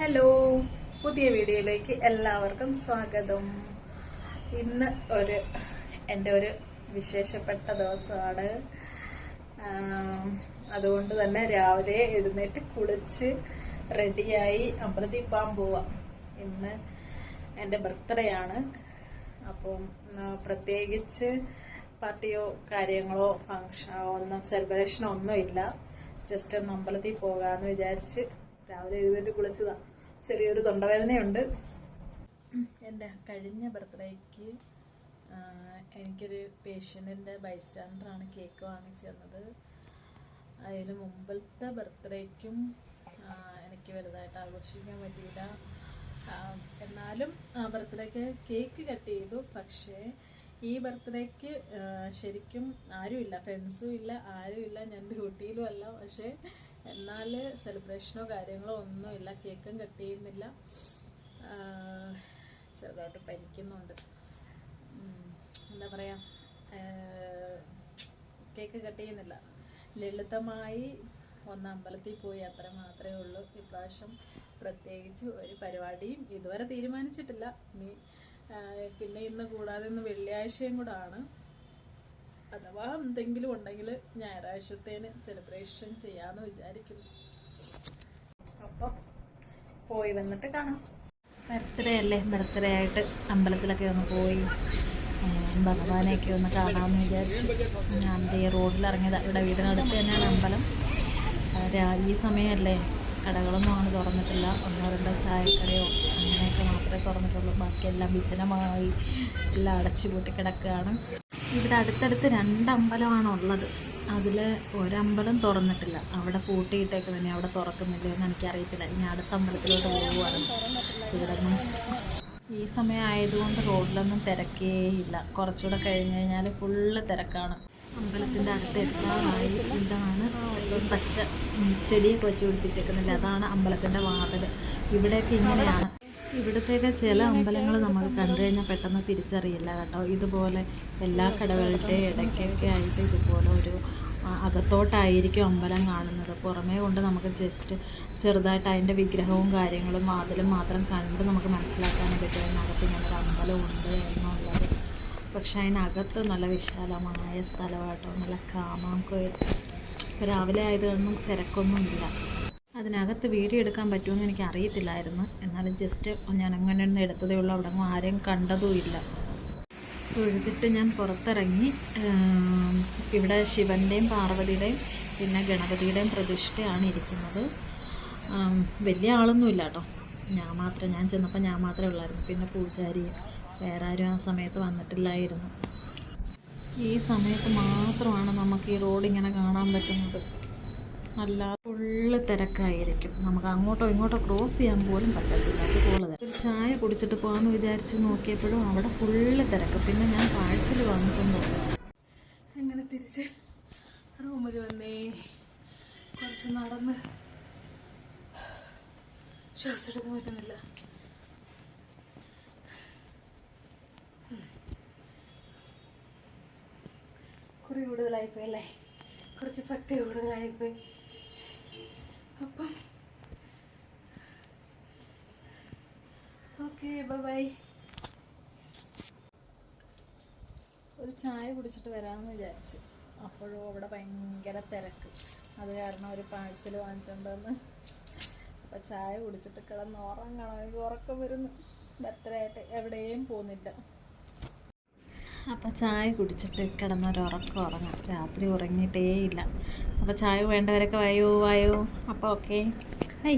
Hello പുതിയ വീഡിയോയിലേക്ക് എല്ലാവർക്കും സ്വാഗതം. ഇന്ന് ഒരു എന്റെ ഒരു വിശേഷപ്പെട്ട ദിവസമാണ്. അതുകൊണ്ട് തന്നെ രാവിലെ എഴുന്നേറ്റ് കുളിച്ച് റെഡിയായി അമൃതി പോകാൻ പോവാം. ഇന്ന് എന്റെ ബർത്ത്ഡേ ആണ്. അപ്പം പ്രത്യേകിച്ച് പാർട്ടിയോ കാര്യങ്ങളോ ഫങ്ഷൻ ഒന്നും സെലിബ്രേഷനോ ഒന്നും ഇല്ല ജസ്റ്റ് ഒന്ന് അമ്പലത്തിൽ പോകാമെന്ന് വിചാരിച്ച് രാവിലെ എഴുന്നേറ്റ് കുളിച്ചതാ. ചെറിയൊരു തൊണ്ടവേദനയുണ്ട്. എന്റെ കഴിഞ്ഞ ബർത്ത്ഡേക്ക് എനിക്കൊരു പേഷ്യന്റിന്റെ ബൈസ്റ്റാൻഡറാണ് കേക്ക് വാങ്ങിച്ചു തന്നത്. അതിന് മുമ്പത്തെ ബർത്ത്ഡേക്കും എനിക്ക് വലുതായിട്ട് ആഘോഷിക്കാൻ പറ്റിയില്ല. എന്നാലും ബർത്ത്ഡേക്ക് കേക്ക് കട്ട് ചെയ്തു. പക്ഷേ ഈ ബർത്ത്ഡേക്ക് ശരിക്കും ആരുമില്ല ഫ്രണ്ട്സും ഇല്ല ആരുമില്ല ഞാൻ ഡ്യൂട്ടിയിലും അല്ല. പക്ഷേ എന്നാൽ സെലിബ്രേഷനോ കാര്യങ്ങളോ ഒന്നും ഇല്ല. കേക്കും കട്ട് ചെയ്യുന്നില്ല ചെറുതായിട്ട് പനിക്കുന്നുണ്ട് എന്താ പറയാ കേക്ക് കട്ട് ചെയ്യുന്നില്ല ലളിതമായി ഒന്ന് അമ്പലത്തിൽ പോയി അത്ര മാത്രമേ ഉള്ളൂ. ഇപ്രാവശ്യം പ്രത്യേകിച്ച് ഒരു പരിപാടിയും ഇതുവരെ തീരുമാനിച്ചിട്ടില്ല. ഇനി പിന്നെ ഇന്ന് കൂടാതെ ഇന്ന് വെള്ളിയാഴ്ചയും കൂടെ ആണ്. അഥവാ എന്തെങ്കിലും ഉണ്ടെങ്കിൽ ഞായറാഴ്ചത്തേന് സെലിബ്രേഷൻ ചെയ്യാന്ന് വിചാരിക്കുന്നു. അപ്പം പോയി വന്നിട്ട് കാണാം. ബർത്ത്ഡേ അല്ലേ? ബർത്ത്ഡേ ആയിട്ട് അമ്പലത്തിലൊക്കെ ഒന്ന് പോയി ഭഗവാനെയൊക്കെ ഒന്ന് കാണാമെന്ന് വിചാരിച്ചു. ഞാൻ റോഡിൽ ഇറങ്ങിയത് ഇവിടെ വീടിനടുത്ത് തന്നെയാണ് അമ്പലം. ഈ സമയമല്ലേ? കടകളൊന്നും അങ്ങനെ തുറന്നിട്ടില്ല. ഒന്നോ രണ്ടോ ചായക്കടയോ അങ്ങനെയൊക്കെ മാത്രമേ തുറന്നിട്ടുള്ളൂ. ബാക്കിയെല്ലാം വിജനമായി എല്ലാം അടച്ചു പൂട്ടി കിടക്കുകയാണ്. ഇവിടെ അടുത്തടുത്ത് രണ്ട് അമ്പലമാണ് ഉള്ളത്. അതിൽ ഒരമ്പലം തുറന്നിട്ടില്ല. അവിടെ പൂട്ടിയിട്ടേക്ക് തന്നെ അവിടെ തുറക്കുന്നില്ല എന്ന് എനിക്കറിയത്തില്ല. ഇനി അടുത്ത അമ്പലത്തിലോട്ട് പോകുവാണ്. ഇവിടെ ഈ സമയം ആയതുകൊണ്ട് റോഡിലൊന്നും തിരക്കേയില്ല. കുറച്ചുകൂടെ കഴിഞ്ഞ് കഴിഞ്ഞാൽ ഫുള്ള് തിരക്കാണ്. അമ്പലത്തിന്റെ അടുത്ത് എത്താറായി ഇതാണ് പച്ച ചെടിയൊക്കെ വെച്ച് പിടിപ്പിച്ചേക്കുന്നില്ല അതാണ് അമ്പലത്തിന്റെ വാതിൽ ഇവിടെയൊക്കെ ഇങ്ങനെയാണ്. ഇവിടത്തേക്ക് ചില അമ്പലങ്ങൾ നമ്മൾ കണ്ടു കഴിഞ്ഞാൽ പെട്ടെന്ന് തിരിച്ചറിയില്ല കേട്ടോ. ഇതുപോലെ എല്ലാ കടകളുടെ ഇടയ്ക്കൊക്കെ ആയിട്ട് ഇതുപോലെ ഒരു അകത്തോട്ടായിരിക്കും അമ്പലം കാണുന്നത്. പുറമേ കൊണ്ട് നമുക്ക് ജസ്റ്റ് ചെറുതായിട്ട് അതിന്റെ വിഗ്രഹവും കാര്യങ്ങളും വാതിലും മാത്രം കണ്ട് നമുക്ക് മനസ്സിലാക്കാൻ പറ്റും അതിനകത്ത് ഇങ്ങനെ ഒരു അമ്പലമുണ്ട് എന്നുള്ളത്. പക്ഷെ അതിനകത്ത് നല്ല വിശാലമായ സ്ഥലമാട്ടോ. നല്ല കാമാങ്കോയിൽ രാവിലെ ആയതൊന്നും തിരക്കൊന്നുമില്ല. അതിനകത്ത് വീഡിയോ എടുക്കാൻ പറ്റുമെന്ന് എനിക്ക് അറിയത്തില്ലായിരുന്നു എന്നാലും ജസ്റ്റ് ഞാൻ അങ്ങനെ ഒന്ന് എടുത്തതേ ഉള്ളൂ. അവിടെ ആരെയും കണ്ടതുമില്ല തൊഴുതിട്ട് ഞാൻ പുറത്തിറങ്ങി. ഇവിടെ ശിവന്റെയും പാർവതിയുടെയും പിന്നെ ഗണപതിയുടെയും പ്രതിഷ്ഠയാണ് ഇരിക്കുന്നത്. വലിയ ആളൊന്നുമില്ല കേട്ടോ ഞാൻ മാത്രം ഞാൻ ചെന്നപ്പോൾ ഞാൻ മാത്രമേ ഉള്ളായിരുന്നു. പിന്നെ പൂജാരി വേറെ ആരും ആ സമയത്ത് വന്നിട്ടില്ലായിരുന്നു. ഈ സമയത്ത് മാത്രമാണ് നമുക്ക് ഈ റോഡ് ഇങ്ങനെ കാണാൻ പറ്റുന്നത്. നല്ല ഫുള്ള് തിരക്കായിരിക്കും. നമുക്ക് അങ്ങോട്ടോ ഇങ്ങോട്ടോ ക്രോസ് ചെയ്യാൻ പോലും പറ്റത്തില്ല. അതുപോലെ. ഒരു ചായ കുടിച്ചിട്ട് പോകാമെന്ന് വിചാരിച്ച് നോക്കിയപ്പോഴും അവിടെ ഫുള്ള് തിരക്ക്. പിന്നെ ഞാൻ പാഴ്സൽ വാങ്ങിച്ചുകൊണ്ട് അങ്ങനെ തിരിച്ച് റൂമിൽ വന്നേ? കുറച്ച് നടന്ന് ശ്വാസം എടുക്കാൻ പറ്റുന്നില്ല. കുറി കൂടുതലായിപ്പോയി അല്ലേ? കുറച്ച് ഭക്തി കൂടുതലായിപ്പോയി. അപ്പം ഓക്കെ ബൈ ഒരു ചായ കുടിച്ചിട്ട് വരാമെന്ന് വിചാരിച്ചു. അപ്പോഴും അവിടെ ഭയങ്കര തിരക്ക്. അത് കാരണം ഒരു പാഴ്സൽ വാങ്ങിച്ചിട്ടുണ്ടെന്ന് അപ്പം ചായ കുടിച്ചിട്ട് കിടന്ന് ഉറങ്ങണം. എനിക്ക് ഉറക്കം വരുന്നു. ബർത്ത്ഡേ ആയിട്ട് എവിടെയും പോകുന്നില്ല. അപ്പം ചായ കുടിച്ചിട്ട് കിടന്നൊരു ഉറക്കം ഉറങ്ങാം. രാത്രി ഉറങ്ങിയിട്ടേ ഇല്ല അപ്പോൾ ചായ വേണ്ടവരൊക്കെ വായോ വായോ? അപ്പോൾ ഓക്കെ ഹൈ